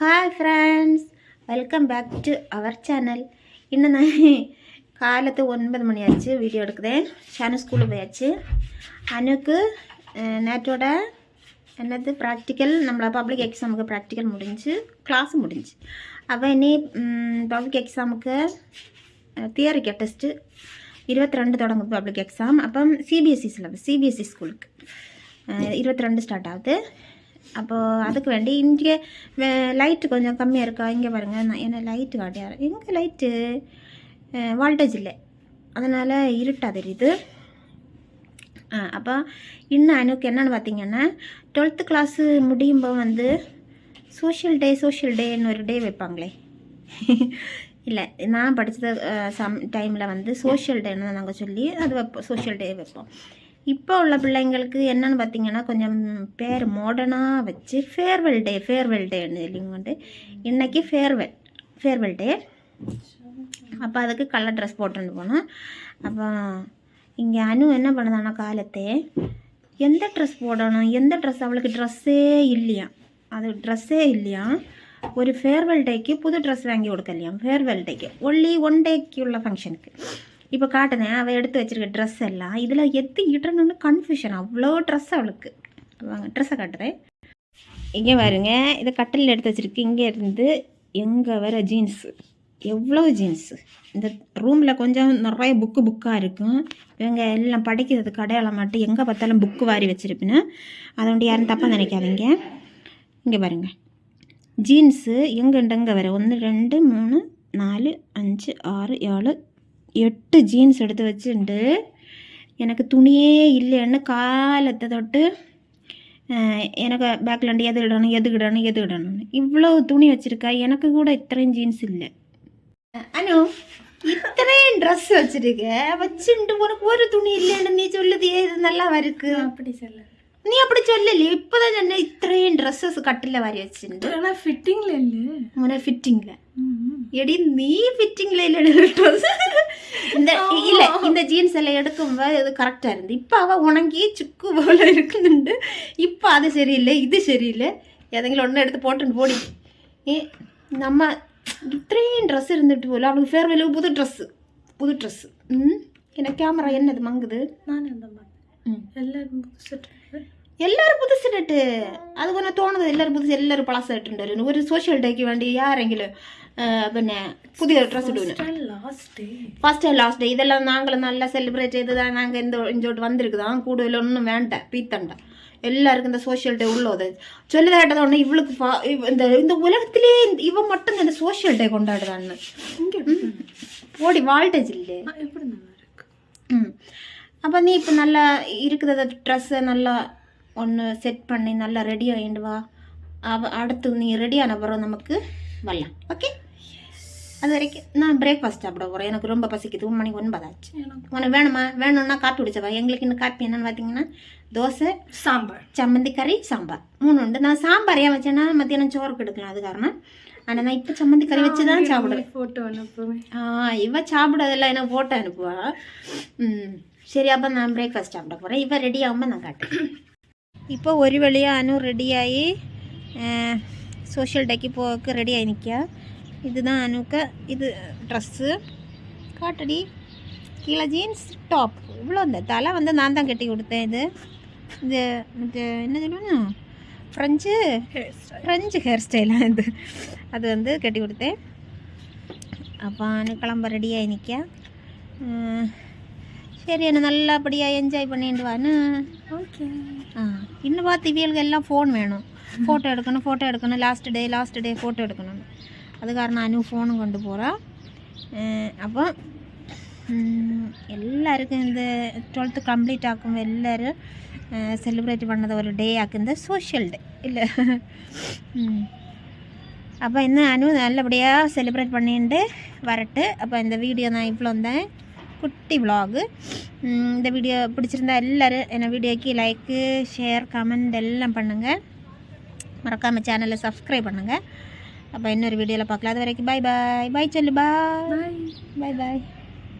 Hi friends welcome back to our channel இன்னும் நான் காலத்து ஒன்பது மணி ஆச்சு வீடியோ எடுக்குதேன். ஷானு ஸ்கூலில் போயாச்சு. அனுக்கு நேற்றோட என்னது ப்ராக்டிக்கல் நம்மளை பப்ளிக் எக்ஸாமுக்கு ப்ராக்டிக்கல் முடிஞ்சு கிளாஸ் முடிஞ்சு. அவள் இனி பப்ளிக் எக்ஸாமுக்கு தியரிக்கல் டெஸ்ட்டு இருபத்தி ரெண்டு தொடங்குது பப்ளிக் எக்ஸாம் அப்போ சிபிஎஸ்சி சிலபஸ் சிபிஎஸ்சி ஸ்கூலுக்கு இருபத்தி ரெண்டு ஸ்டார்ட் ஆகுது. அப்போது அதுக்கு வேண்டி இங்கே லைட்டு கொஞ்சம் கம்மியாக இருக்கா? இங்கே பாருங்கள் நான் என்ன லைட்டு காட்டியார் எங்கே லைட்டு வால்டேஜ் இல்லை. அதனால் இருட்டாக தெரியுது. ஆ அப்போ இன்னும் அனுக்கு என்னென்னு பார்த்தீங்கன்னா டுவெல்த்து கிளாஸு முடியும்போது வந்து சோஷியல் டே சோஷியல் டேன்னு ஒரு டே வைப்பாங்களே. இல்லை நான் படித்தது சம் டைமில் வந்து சோஷியல் டேன்னு நாங்கள் சொல்லி அது வைப்போம் சோஷியல் டே வைப்போம். இப்போ உள்ள பிள்ளைங்களுக்கு என்னன்னு பார்த்தீங்கன்னா கொஞ்சம் பேர் மாடர்னாக வச்சு ஃபேர்வெல் டே ஃபேர்வெல் டேன்னு சொல்லிங்கொண்டு இன்றைக்கி ஃபேர்வெல் ஃபேர்வெல் டே அப்போ அதுக்கு கலர் ட்ரெஸ் போட்டுட்டு போனோம் அப்போ இங்கே அனு என்ன பண்ணுதானா காலத்தே எந்த ட்ரெஸ் போடணும்? எந்த ட்ரெஸ் அவளுக்கு ட்ரெஸ்ஸே இல்லையா? அது ட்ரெஸ்ஸே இல்லையா? ஒரு ஃபேர்வெல் டேக்கு புது ட்ரெஸ் வாங்கி கொடுக்கலையாம் ஃபேர்வெல் டேக்கு ஒன்லி ஒன் டேக்கு உள்ள ஃபங்க்ஷனுக்கு இப்போ காட்டுனேன் அவள் எடுத்து வச்சிருக்க ட்ரெஸ் எல்லாம் இதில் எத்தி இடணும்னு கன்ஃபியூஷன் அவ்வளோ ட்ரெஸ் அவளுக்கு. வாங்க ட்ரெஸ்ஸை காட்டுறேன். இங்கே பாருங்க இதை கட்டில் எடுத்து வச்சுருக்கு. இங்கே இருந்து எங்கே வர ஜீன்ஸு எவ்வளோ ஜீன்ஸு இந்த ரூமில் கொஞ்சம் நிறைய புக்கு புக்காக இருக்கும். இவங்க எல்லாம் படிக்கிறது கடையாள மாட்டு எங்கே பார்த்தாலும் புக்கு வாரி வச்சுருப்பேன்னு அதை வந்து யாரும் தப்பாக நினைக்காதீங்க. இங்கே பாருங்க. ஜீன்ஸு எங்கேண்டு வர? ஒன்று ரெண்டு மூணு நாலு அஞ்சு ஆறு ஏழு எட்டு ஜீன்ஸ் எடுத்து வச்சுட்டு எனக்கு துணியே இல்லைன்னு காலத்தை தொட்டு எனக்கு பேக்கில் எது இடணும் எது இடணும் எது இடணும்னு. இவ்வளோ துணி வச்சுருக்கா எனக்கு கூட இத்தனையும் ஜீன்ஸ் இல்லை. அனு இத்தனையும் ட்ரெஸ் வச்சிருக்க வச்சுட்டு உனக்கு ஒரு துணி இல்லைன்னு நீ சொல்லுது இது நல்லா வருக்கு அப்படி சொல்லு நீ அப்படி சொல்லல இப்போதான் சொன்ன இத்தனையும் ட்ரெஸ்ஸஸ் கட்டில வாரி வச்சுட்டு ஆனால் ஃபிட்டிங்கில் இல்லை. உன ஃபிட்டிங்கில் எடி நீ ஃபிட்டிங்ல இல்லை இந்த இல்லை இந்த ஜீன்ஸ் எல்லாம் எடுக்கும்போது இது கரெக்டாக இருந்து இப்போ அவள் உணங்கி சுக்கு போல இருக்குதுண்டு. இப்போ அது சரியில்லை இது சரியில்லை. எதைங்களும் ஒன்று எடுத்து போட்டுன்னு போடி. ஏ நம்ம இத்திரையும் ட்ரெஸ் இருந்துட்டு போல. அவளுக்கு ஃபேர்வெல் புது ட்ரெஸ்ஸு புது ட்ரெஸ்ஸு ம்? என்ன கேமரா என்னது மங்குது? நான் இந்த ம். எல்லாரும் புதுசு எல்லாரும் புதுசு டேட்டு அது கொஞ்சம் தோணுது. எல்லாரும் புதுசு எல்லாரும் பழசு டேட்டு ஒரு சோஷியல் டேக்கு வேண்டி யாரெങ്കിലും പിന്നെ പുതിയ ഡ്രസ്സ് ഇടുന്നു last day first and last day இதெல்லாம் நாங்களும் நல்லா செலிப்ரேட் செய்து தான் நாங்கள் இந்த இஞ்சோட்டு வந்திருக்குதான் കൂടുതൽ ഒന്നും വേണ്ട പീത്തണ്ട எல்லாருக்கும் இந்த சோஷியல் டே உள்ளது சொல்லுதாட்டது ஒன்று இவளுக்கு ஃபா- இவ- இந்த இந்த உலகத்திலே இந்த- இவ மட்டும் இந்த சோஷியல் டே கொண்டாடுதான்னு இங்க ஓடி வால்டேஜ் இல்லையே எப்படி நல்லா இருக்கு ம் அப்போ நீ இப்போ நல்லா இருக்கிறத ட்ரெஸ்ஸை நல்லா ஒன்று செட் பண்ணி நல்லா ரெடி ஆகிட்டு வா அவ அடுத்து நீ ரெடி ஆன பிறகு நமக்கு வரலாம் ஓகே அது வரைக்கும் நான் பிரேக்ஃபாஸ்ட் சாப்பிட போகிறேன் எனக்கு ரொம்ப பசிக்குது. ஒரு மணிக்கு ஒன்பதாச்சு எனக்கு உனக்கு வேணுமா? வேணும்னா காப்பி குடிச்சவா? எங்களுக்கு இன்னும் காப்பி என்னன்னு பார்த்தீங்கன்னா தோசை சாம்பார். சம்மந்தி கறி சாம்பார். மூணு உண்டு. நான் சாம்பார் ஏன் வச்சேன்னா மத்தியானம் சோறுக்கு எடுக்கலாம் அது காரணம். ஆனால் நான் இப்போ சம்மந்தி கறி வச்சு தான் சாப்பிடுவேன் போட்டோ அனுப்புவேன். ஆ இவ சாப்பிடாதெல்லாம் என்ன ஃபோட்டோ அனுப்புவா? ம். சரி அப்போ நான் பிரேக்ஃபாஸ்ட் சாப்பிட போகிறேன் இவ ரெடி ஆகும்போது நான் காட்டுறேன். இப்போ ஒரு வழியாக அனு ரெடியாகி சோஷியல் டேக்கு போக்கு ரெடியாகி நிற்க இதுதான் அனுக்க. இது ட்ரெஸ்ஸு காட்டடி. கீழே ஜீன்ஸ் டாப் இவ்வளோ இந்த தலை வந்து நான் தான் கட்டி கொடுத்தேன் இது. இது இது என்ன சொல்லணும் ஃப்ரெஞ்சு ஃப்ரெஞ்சு ஹேர் ஸ்டைலாக இது. அது வந்து கட்டி கொடுத்தேன். அப்போ கிளம்ப ரெடியாகி நிற்க சரி என்ன நல்லபடியாக என்ஜாய் பண்ணிட்டு வான்னு ஓகே ஆ இன்னும் பார்த்து இவியலுக்கு எல்லாம் ஃபோன் வேணும். ஃபோட்டோ எடுக்கணும் ஃபோட்டோ எடுக்கணும். Last day last day photo எடுக்கணும் அது காரணம் அனு ஃபோனும் கொண்டு போகிறா அப்போ ம், எல்லாருக்கும் இந்த டுவெல்த்து கம்ப்ளீட் ஆக்கும் எல்லாரும் செலிப்ரேட் பண்ணது ஒரு டே ஆக்கு இந்த சோஷியல் டே இல்லை ம் அப்போ இன்னும் அனு நல்லபடியாக செலிப்ரேட் பண்ணிட்டு வரட்டு அப்போ இந்த வீடியோ நான் இவ்வளோ வந்தேன் குட்டி விலாகு இந்த வீடியோ பிடிச்சிருந்தா எல்லோரும் என்ன வீடியோக்கு லைக்கு ஷேர் கமெண்ட் எல்லாம் பண்ணுங்கள் மறக்காமல் சேனலை சப்ஸ்கிரைப் பண்ணுங்கள் அப்போ இன்னொரு வீடியோவில் பார்க்கலாம் அது வரைக்கும் பாய் பாய் பாய் சொல்லு பாய் பாய் பாய் பாய்